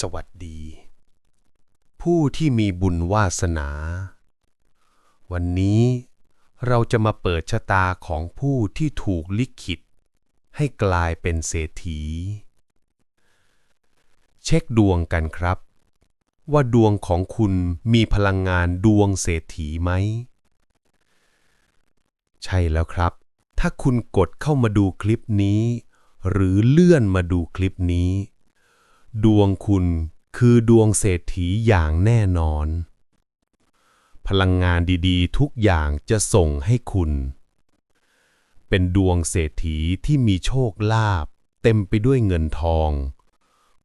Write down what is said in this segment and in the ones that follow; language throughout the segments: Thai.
สวัสดี ผู้ที่มีบุญวาสนา วันนี้เราจะมาเปิดชะตาของผู้ที่ถูกลิขิต ให้กลายเป็นเศรษฐี เช็คดวงกันครับ ว่าดวงของคุณมีพลังงานดวงเศรษฐีไหม ใช่แล้วครับ ถ้าคุณกดเข้ามาดูคลิปนี้ หรือเลื่อนมาดูคลิปนี้ ดวงคุณคือดวงเศรษฐีอย่างแน่นอน พลังงานดีๆ ทุกอย่างจะส่งให้คุณ เป็นดวงเศรษฐีที่มีโชคลาภเต็มไปด้วยเงินทอง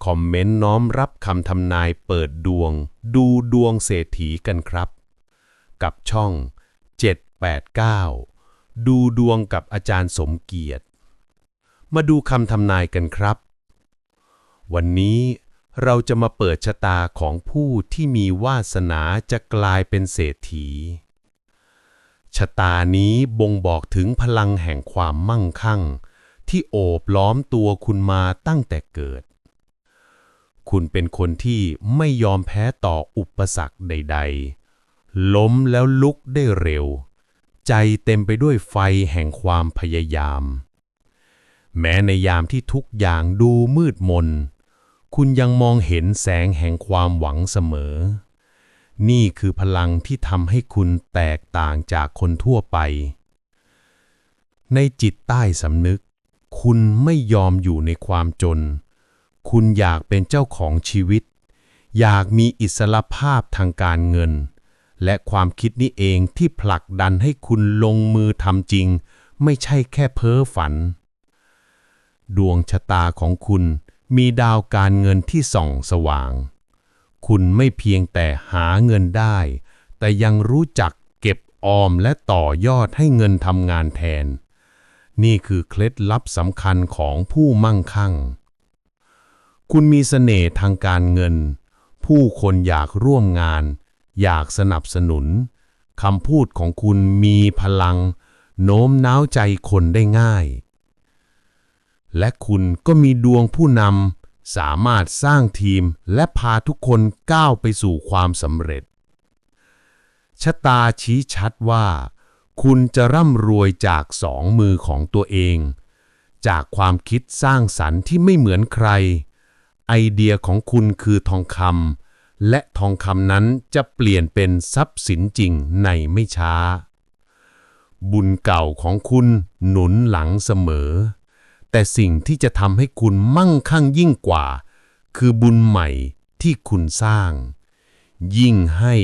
คอมเมนต์น้อมรับคำทำนายเปิดดวง ดูดวงเศรษฐีกันครับ กับช่อง 789 ดูดวงกับอาจารย์สมเกียรติ มาดูคำทำนายกันครับ วันนี้เราจะมาเปิดชะตาของผู้ที่มีวาสนาจะกลายเป็นเศรษฐี ชะตานี้บ่งบอกถึงพลังแห่งความมั่งคั่ง ที่โอบล้อมตัวคุณมาตั้งแต่เกิด คุณเป็นคนที่ไม่ยอมแพ้ต่ออุปสรรคใด ๆ ล้มแล้วลุกได้เร็ว ใจเต็มไปด้วยไฟแห่งความพยายาม แม้ในยามที่ทุกอย่างดูมืดมน คุณยังมองเห็นแสงแห่งความหวังเสมอ นี่คือพลังที่ทำให้คุณแตกต่างจากคนทั่วไป ในจิตใต้สำนึก คุณไม่ยอมอยู่ในความจน คุณอยากเป็นเจ้าของชีวิต อยากมีอิสรภาพทางการเงิน และความคิดนี้เองที่ผลักดันให้คุณลงมือทำจริง ไม่ใช่แค่เพ้อฝัน ดวงชะตาของคุณ มีดาวการเงินที่ส่องสว่าง คุณไม่เพียงแต่หาเงินได้ แต่ยังรู้จักเก็บออมและต่อยอดให้เงินทำงานแทน นี่คือเคล็ดลับสำคัญของผู้มั่งคั่ง คุณมีเสน่ห์ทางการเงิน ผู้คนอยากร่วมงาน อยากสนับสนุนคำพูดของคุณมีพลัง โน้มน้าวใจคนได้ง่าย และคุณก็มีดวงผู้นำสามารถสร้างทีมและพาทุกคนก้าวไปสู่ความสำเร็จ ชะตาชี้ชัดว่า คุณจะร่ำรวยจากสองมือของตัวเอง จากความคิดสร้างสรรค์ที่ไม่เหมือนใคร ไอเดียของคุณคือทองคำและทองคำนั้นจะเปลี่ยนเป็นทรัพย์สินจริงในไม่ช้า บุญเก่าของคุณหนุนหลังเสมอ แต่สิ่งที่จะทำให้คุณมั่งคั่งยิ่งกว่า คือบุญใหม่ที่คุณสร้าง ยิ่งให้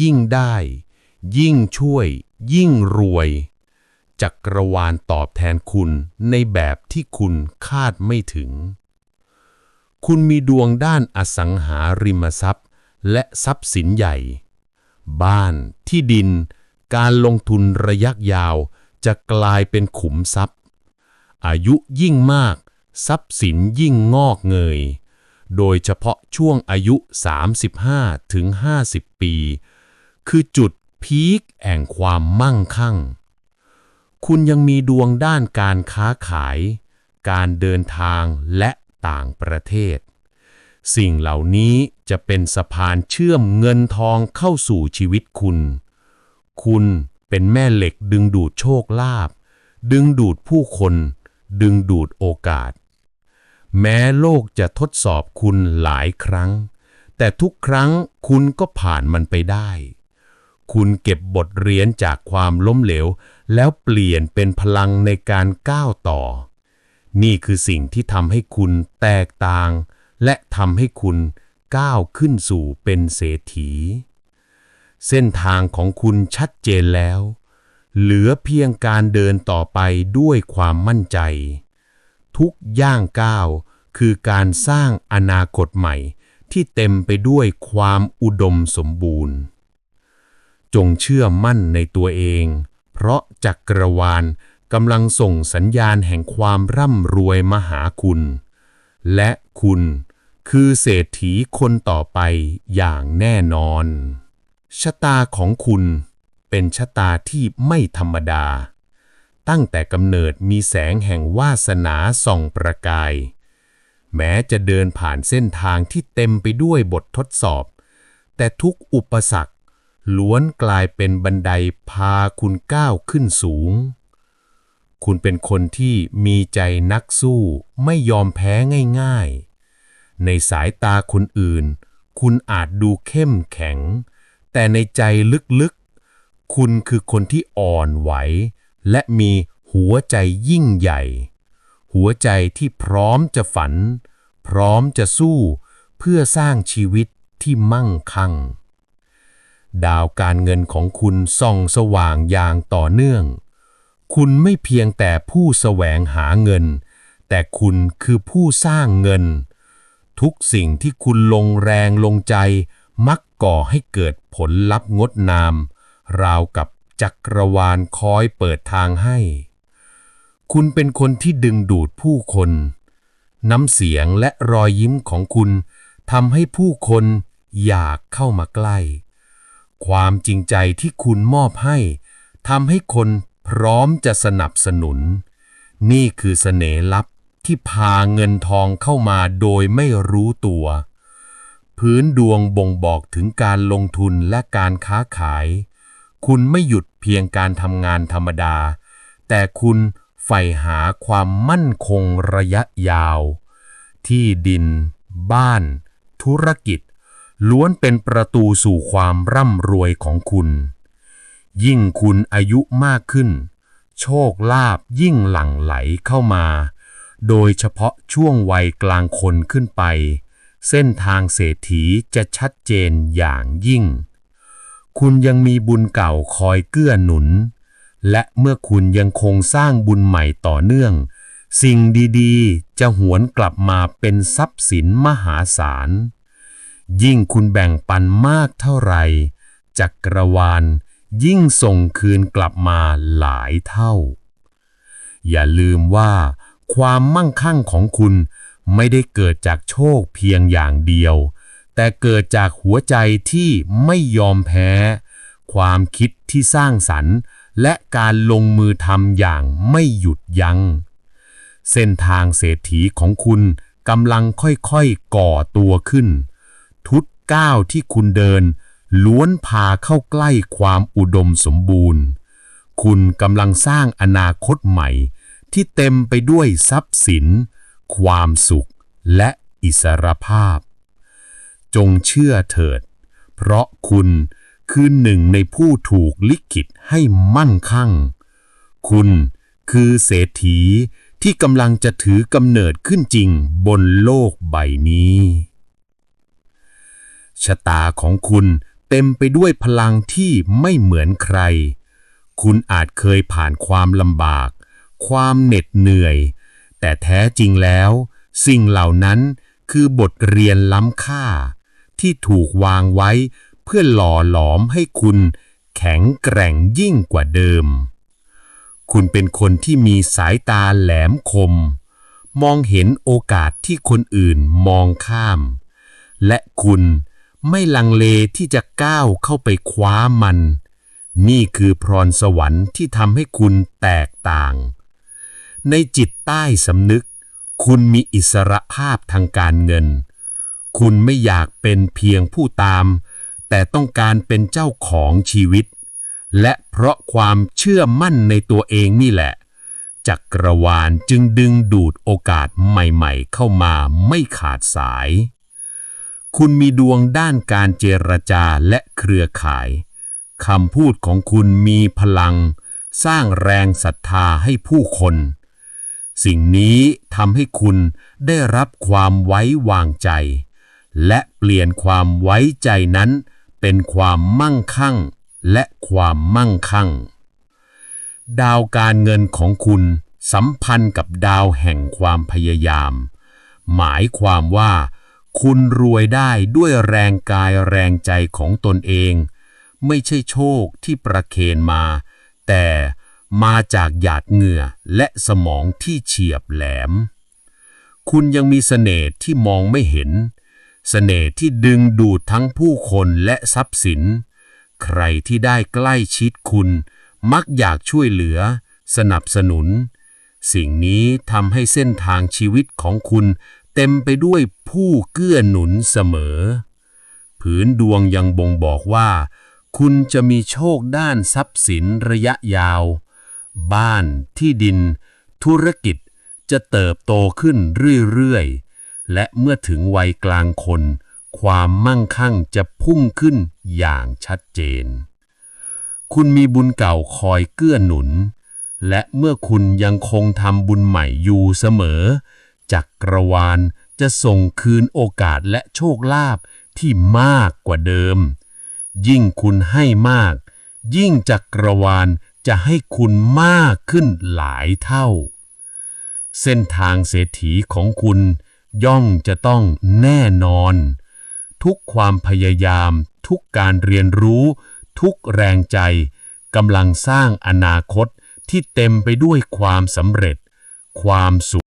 ยิ่งได้ ยิ่งช่วย ยิ่งรวยจักรวาลตอบแทนคุณในแบบที่คุณคาดไม่ถึง คุณมีดวงด้านอสังหาริมทรัพย์ และทรัพย์สินใหญ่ บ้านที่ดิน การลงทุนระยะยาวจะกลายเป็นขุมทรัพย์ อายุยิ่งมาก ทรัพย์สินยิ่งงอกเงย โดยเฉพาะช่วงอายุ 35 ถึง 50 ปี คือจุดพีคแห่งความมั่งคั่ง คุณยังมีดวงด้านการค้าขาย การเดินทางและต่างประเทศ สิ่งเหล่านี้จะเป็นสะพานเชื่อมเงินทองเข้าสู่ชีวิตคุณ คุณเป็นแม่เหล็กดึงดูดโชคลาภดึงดูดผู้คน ดึงดูดโอกาส แม้โลกจะทดสอบคุณหลายครั้ง แต่ทุกครั้งคุณก็ผ่านมันไปได้ คุณเก็บบทเรียนจากความล้มเหลว แล้วเปลี่ยนเป็นพลังในการก้าวต่อ นี่คือสิ่งที่ทำให้คุณแตกต่าง และทำให้คุณก้าวขึ้นสู่เป็นเศรษฐี เส้นทางของคุณชัดเจนแล้ว เหลือเพียงการเดินต่อไปด้วยความมั่นใจ ทุกย่างก้าวคือการสร้างอนาคตใหม่ ที่เต็มไปด้วยความอุดมสมบูรณ์ จงเชื่อมั่นในตัวเอง เพราะจักรวาลกำลังส่งสัญญาณแห่งความร่ำรวยมาหาคุณ และคุณคือเศรษฐีคนต่อไปอย่างแน่นอน ชะตาของคุณ เป็นชะตาที่ไม่ธรรมดา ตั้งแต่กำเนิดมีแสงแห่งวาสนาส่องประกาย แม้จะเดินผ่านเส้นทางที่เต็มไปด้วยบททดสอบ แต่ทุกอุปสรรคล้วนกลายเป็นบันไดพาคุณก้าวขึ้นสูง คุณเป็นคนที่มีใจนักสู้ไม่ยอมแพ้ง่าย ๆ ในสายตาคนอื่น คุณอาจดูเข้มแข็ง แต่ในใจลึกๆ คุณคือคนที่อ่อนไหว และมีหัวใจยิ่งใหญ่ หัวใจที่พร้อมจะฝัน พร้อมจะสู้ เพื่อสร้างชีวิตที่มั่งคั่ง ดาวการเงินของคุณส่องสว่างอย่างต่อเนื่อง คุณไม่เพียงแต่ผู้แสวงหาเงิน แต่คุณคือผู้สร้างเงิน ทุกสิ่งที่คุณลงแรงลงใจ มักก่อให้เกิดผลลัพธ์งดงาม ราวกับจักรวาลคอยเปิดทางให้ คุณเป็นคนที่ดึงดูดผู้คน น้ำเสียงและรอยยิ้มของคุณทำให้ผู้คนอยากเข้ามาใกล้ ความจริงใจที่คุณมอบให้ทำให้คนพร้อมจะสนับสนุน นี่คือเสน่ห์ลับที่พาเงินทองเข้ามาโดยไม่รู้ตัว พื้นดวงบ่งบอกถึงการลงทุนและการค้าขาย คุณไม่หยุดเพียงการทำงานธรรมดา แต่คุณใฝ่หาความมั่นคงระยะยาว ที่ดิน บ้าน ธุรกิจ ล้วนเป็นประตูสู่ความร่ำรวยของคุณ ยิ่งคุณอายุมากขึ้น โชคลาภยิ่งหลั่งไหลเข้ามา โดยเฉพาะช่วงวัยกลางคนขึ้นไป เส้นทางเศรษฐีจะชัดเจนอย่างยิ่ง คุณยังมีบุญเก่าคอยเกื้อหนุน และเมื่อคุณยังคงสร้างบุญใหม่ต่อเนื่อง สิ่งดีๆ จะหวนกลับมาเป็นทรัพย์สินมหาศาล ยิ่งคุณแบ่งปันมากเท่าไหร่จักรวาลยิ่งส่งคืนกลับมาหลายเท่า อย่าลืมว่า ความมั่งคั่งของคุณไม่ได้เกิดจากโชคเพียงอย่างเดียว แต่เกิดจากหัวใจที่ไม่ยอมแพ้ ความคิดที่สร้างสรรค์ และการลงมือทำอย่างไม่หยุดยัง้ง เส้นทางเศรษฐีของคุณกำลังค่อยๆก่อตัวขึ้น ทุกก้าวที่คุณเดิน ล้วนพาเข้าใกล้ความอุดมสมบูรณ์ คุณกำลังสร้างอนาคตใหม่ ที่เต็มไปด้วยทรัพย์สิน ความสุขและอิสรภาพ จงเชื่อเถิด เพราะคุณคือหนึ่งในผู้ถูกลิขิตให้มั่งคั่ง คุณคือเศรษฐีที่กำลังจะถือกำเนิดขึ้นจริงบนโลกใบนี้ ชะตาของคุณเต็มไปด้วยพลังที่ไม่เหมือนใคร คุณอาจเคยผ่านความลำบาก ความเหน็ดเหนื่อย แต่แท้จริงแล้ว สิ่งเหล่านั้นคือบทเรียนล้ำค่า ที่ถูกวางไว้ เพื่อหล่อหลอมให้คุณ แข็งแกร่งยิ่งกว่าเดิม คุณเป็นคนที่มีสายตาแหลมคม มองเห็นโอกาสที่คนอื่นมองข้าม และคุณไม่ลังเลที่จะก้าวเข้าไปคว้ามัน นี่คือพรสวรรค์ที่ทำให้คุณแตกต่าง ในจิตใต้สำนึก คุณมีอิสระภาพทางการเงิน คุณไม่อยากเป็นเพียงผู้ตาม แต่ต้องการเป็นเจ้าของชีวิต และเพราะความเชื่อมั่นในตัวเองนี่แหละ จักรวาลจึงดึงดูดโอกาสใหม่ๆ เข้ามาไม่ขาดสาย คุณมีดวงด้านการเจรจาและเครือข่ายคำพูดของคุณมีพลัง สร้างแรงศรัทธาให้ผู้คน สิ่งนี้ทำให้คุณได้รับความไว้วางใจ และเปลี่ยนความไว้ใจนั้น เป็นความมั่งคั่ง และความมั่งคั่ง ดาวการเงินของคุณสัมพันธ์กับดาวแห่งความพยายาม หมายความว่า คุณรวยได้ด้วยแรงกายแรงใจของตนเอง ไม่ใช่โชคที่ประเคนมา แต่มาจากหยาดเหงื่อและสมองที่เฉียบแหลม คุณยังมีเสน่ห์ที่มองไม่เห็น เสน่ห์ที่ดึงดูดทั้งผู้คนและทรัพย์สิน ใครที่ได้ใกล้ชิดคุณ มักอยากช่วยเหลือ สนับสนุน สิ่งนี้ทำให้เส้นทางชีวิตของคุณ เต็มไปด้วยผู้เกื้อหนุนเสมอ ผืนดวงยังบ่งบอกว่า คุณจะมีโชคด้านทรัพย์สินระยะยาว บ้านที่ดิน ธุรกิจจะเติบโตขึ้นเรื่อยๆ และเมื่อถึงวัยกลางคน ความมั่งคั่งจะพุ่งขึ้นอย่างชัดเจน คุณมีบุญเก่าคอยเกื้อหนุน และเมื่อคุณยังคงทำบุญใหม่อยู่เสมอ จักรวาลจะส่งคืนโอกาสและโชคลาภที่มากกว่าเดิม ยิ่งคุณให้มาก ยิ่งจักรวาลจะให้คุณมากขึ้นหลายเท่า เส้นทางเศรษฐีของคุณ ย่อมจะต้องแน่นอน ทุกความพยายาม ทุกการเรียนรู้ ทุกแรงใจกำลังสร้างอนาคตที่เต็มไปด้วยความสำเร็จ ความสุข